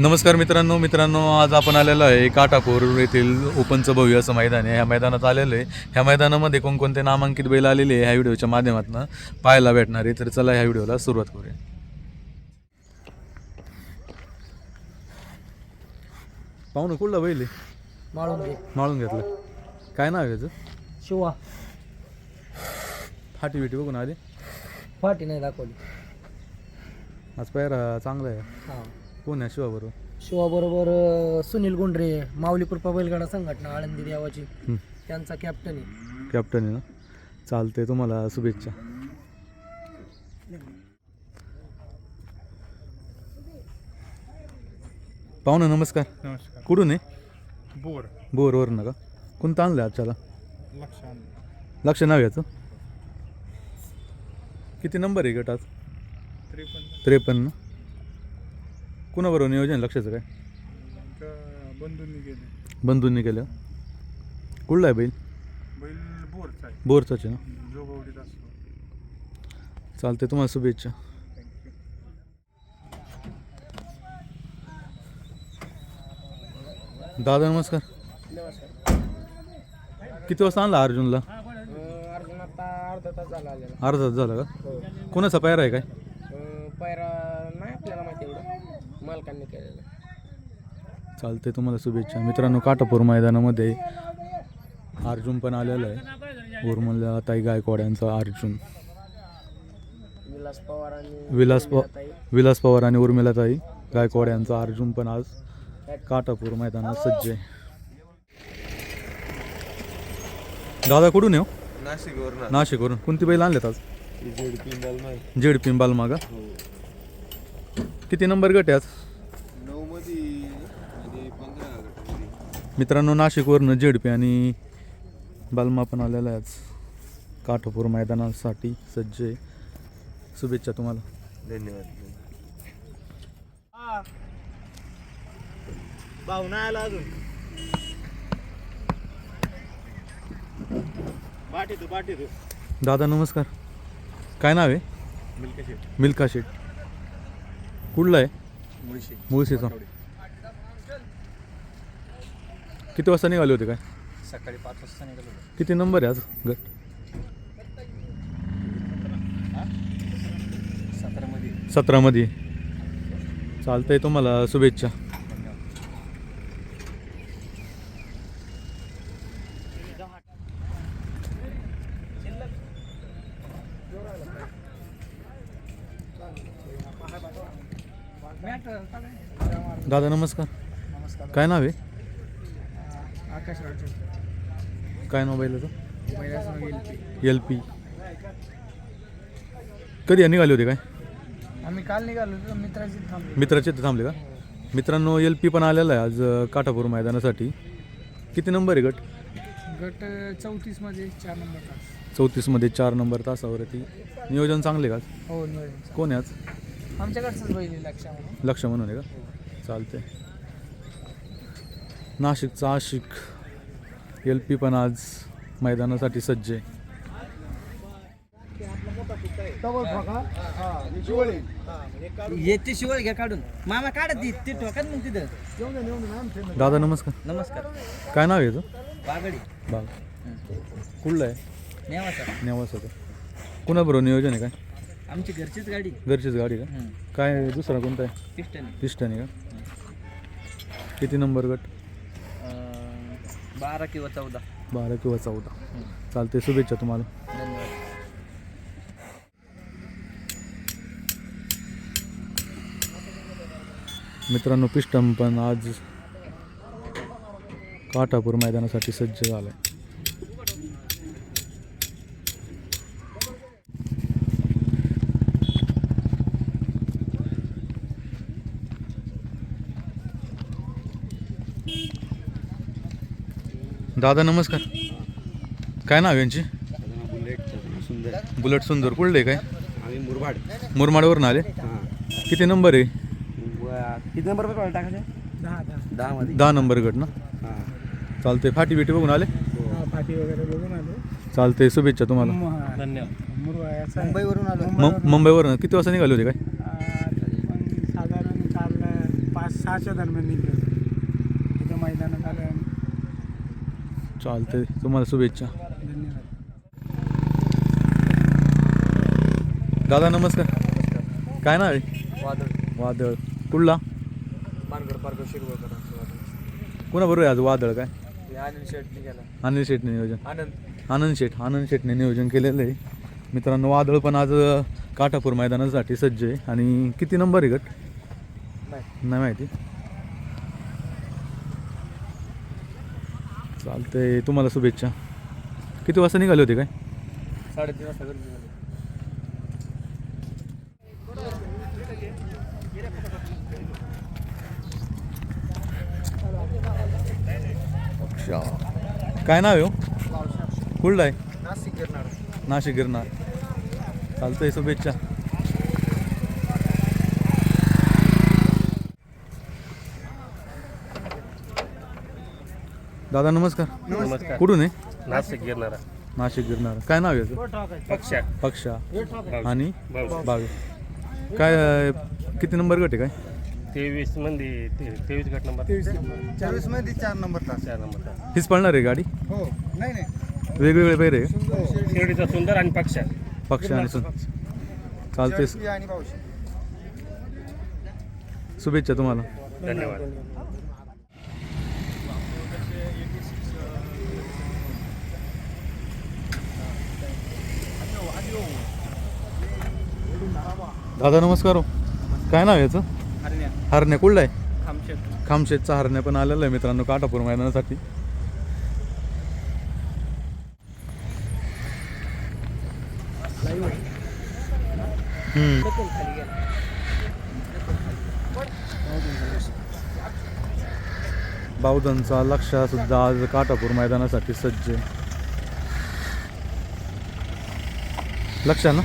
नमस्कार मित्रांनो मित्रांनो आज आपण आलेलो आहे काटापूर येथील ओपनचं भव्य असं मैदान आहे. ह्या मैदानात आलेलं आहे. ह्या मैदानामध्ये कोणकोणते नामांकित बैल आलेले आहे ह्या व्हिडिओच्या माध्यमातून पाहायला भेटणार आहे. तर चला ह्या व्हिडिओला सुरुवात करूया. पाहुणं कुठला बैल आहे? माळून घे. माळून घेतलं. काय नाव आहे याचं शिवा. फाटी बिटी बघून आली? फाटी नाही दाखवली. आज पायरा चांगला आहे. हां. कोण आहे शिवाबरोबर? शिवा बरोबर सुनील गुंडरे माऊली कृपा बैलगाडा संघटना आळंदी देवाची. हं. त्यांचा कॅप्टन आहे. कॅप्टन आहे ना? चालते तुम्हाला शुभेच्छा. पाहुणं नमस्कार. नमस्कार. कुठून आहे? बोर. बोरवरून का? कोणतं आणलं आजच्याला? लक्षात लक्ष नाव याचं? किती नंबर आहे गटात त्रेपन्न. त्रेपन्न. कुणाबरोबर नियोजन लक्षाचं काय? क- बंधूंनी गेले बंधूंनी केलं. कुठला आहे बैल? बैल बोरचा आहे. बोरचाच आहे ना? जोगवडीत असतो. चालते तुम्हाला शुभेच्छा. दादा नमस्कार. किती वाजता आणला अर्जुनला? अर्जुन आता अर्धा तास झाला आलेला. अर्धा तास झाला का? कोणाचा पायरा आहे काय? पायरा नाही आपल्याला माहिती एवढं मालकांनी केलेलं चालते तुम्हाला शुभेच्छा. मित्रांनो काटापूर मैदानामध्ये अर्जुन पण आलेला आहे. उर्मला ताई गायकवाड यांचा अर्जुन. विलास पवार आणि विलास प विलास पवार आणि उर्मिलाताई गायकवाड यांचा अर्जुन पण आज काटापूर मैदानात सज्ज आहे. दादा कुठून येऊ नाशिकवरून. नाशिकवरून. कोणती बैल आणलेत आज? जेड पिंबाल मागा. किती नंबर गट आहे आज? गटामध्ये मित्रांनो नाशिकवरनं जेडपी आणि बालमा पण आलेला आहे आज. काठापूर मैदानासाठी सज्ज आहे. शुभेच्छा तुम्हाला. धन्यवाद भाऊ नाही आला अजून. दादा नमस्कार. काय नाव आहे? मिल्क शेट मिल्का शेट कुठला आहे? मुळशी. मुळशीचा. किती वाजता निघाले होते काय? सकाळी पाच वाजता निघालो किती नंबर आहे आज? गट. सतरामध्ये. सतरामध्ये. चालतंय तुम्हाला शुभेच्छा. दादा नमस्कार. नमस्कार. काय नाव आहे? आकाश राठोड काय नाव बैलाचं? पहिल्याच नाव येईल एल पी. कधी निघाले होते काय? आम्ही काल निघालो होतो मित्राची थांबलो. मित्राचे इथे थांबले का? मित्रांनो एल पी पण आलेला आहे आज अ, काठापूर मैदानासाठी. किती नंबर आहे गट? गट चौतीसमध्ये चार नंबर तास. चौतीसमध्ये चार नंबर तासावरती. नियोजन चांगले का? हो नियोजन कोण आहे आज? आमच्याकडचंच बैल आहे लक्षामध्ये लक्ष म्हणून आहे का? चालते नाशिकचा आशिक. एल पी पण आज मैदानासाठी सज्ज आहे. येते शिवळ घ्या काढून. मामा काढत ती ते ठोकात मग तिथं. दादा नमस्कार. नमस्कार. काय नाव आहे याचं? बागडी. बाग कुठलं आहे? नेवासा. नेवासाचं. कुणाबरोबर नियोजन आहे काय? आमची घरचीच गाडी. घरचीच गाडी का? काय दुसरा कोणता आहे? पिस्टन पिस्टन आहे का? किती नंबर गट? बारा किंवा चौदा. बारा किंवा चौदा. चालते शुभेच्छा तुम्हाला. धन्यवाद. मित्रांनो पिस्टम पण आज काठापूर मैदानासाठी सज्ज झालाय. दादा नमस्कार. काय नाव आहे यांची? बुलेट सुंदर. बुलेट सुंदर कुठले काय? आम्ही मुरबाड मुरमाडवरून आले. हां किती नंबर आहे? किती नंबर टाकायचे? दहा नंबर गट ना? हां. चालते फाटी बिटी बघून आले? फाटी वगैरे बघून आलो. चालते शुभेच्छा तुम्हाला. धन्यवाद. मुंबईवरून आलो. मुंबईवरून किती वाजता निघाले होते काय? साधारण काल पाच सहाच्या दरम्यान निघलो मैदानात आलं आणि चालतंय. तुम्हाला शुभेच्छा. दादा नमस्कार. काय नाव आहे? वादळ. वादळ. कुठला? मानगड पार्क कोणाबरोबर आहे आज वादळ काय? हे आनंद शेट निघाला अनिल शेटने नियोजन. आनंद. आनंद शेठ आनंद शेटने नियोजन केलेलं आहे. मित्रांनो वादळ पण आज अ, काठापूर मैदानासाठी सज्ज आहे. आणि किती नंबर आहे गट? नाही. नाही माहिती. चालतंय. तुम्हाला शुभेच्छा. किती वाजता निघाले होते काय? साडेतीन वाजता घरी निघाले. काय नाव आहे हो? कुठलं आहे? नाशिक गिरणार नाशिक गिरणार चालतंय शुभेच्छा. दादा नमस्कार. नमस्कार. कुठून आहे? नाशिक गिरणारा नाशिक गिरणार काय नाव आहे याचं? पक्षा. पक्षा. आणि? बावीस काय अं, किती नंबर गट आहे काय? तेवीसमध्ये तेवीस गट नंबर. चाळीसमध्ये चार नंबर तास. चार नंबर हीच पळणार आहे गाडी? हो. नाही नाही. वेगवेगळे पैरे आहे शिर्डीचा सुंदर आणि पक्षा. पक्ष आणि सुन चालते जर्सी आणि पावशी शुभेच्छा तुम्हाला. धन्यवाद. दादा नमस्कार हो. काय नाव याचं? हरण्या. कुठला आहे? खामशेत. खामशेतचा हरण्या पण आलेला आहे मित्रांनो काटापूर मैदानासाठी. बावधनचा लक्ष सुद्धा आज काटापूर मैदानासाठी सज्ज आहे लक्ष ना?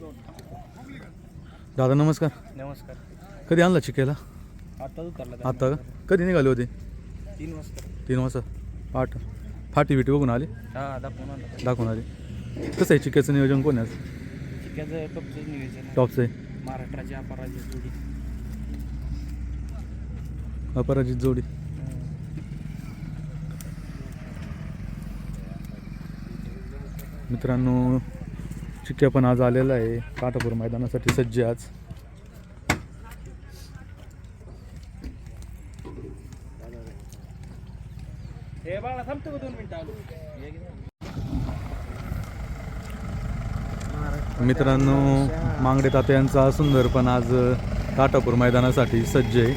दोन दादा नमस्कार. नमस्कार. कधी आणला चिकेला आता का? कधी निघाले होते? तीन वाजता. तीन वाजता. आठ. फाटी बिटी बघून आले? दाखवून आला. दाखवून आले. कसं आहे चिकेचं नियोजन कोण आहे आज? चिक्याचं टपचं नियोजन आहे. टॉपचं आहे. महाराष्ट्राची अपराजित जोडी. अपराजित जोडी. मित्रांनो चिक्क्या पण आज आलेला आहे. काटापूर मैदानासाठी सज्ज आहे आज. हे बाळा थांबतो का दोन मिनिटं आलो. मित्रांनो मांगडे तात्यांचा सुंदर पण आज काटापूर मैदानासाठी सज्ज आहे.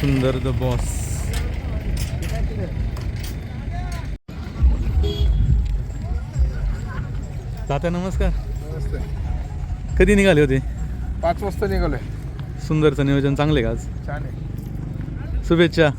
सुंदर द बॉस. तात्या नमस्कार. कधी निघाले होते? पाच वाजता निघालोय. सुंदरचं नियोजन चांगले का आज? छान आहे. शुभेच्छा.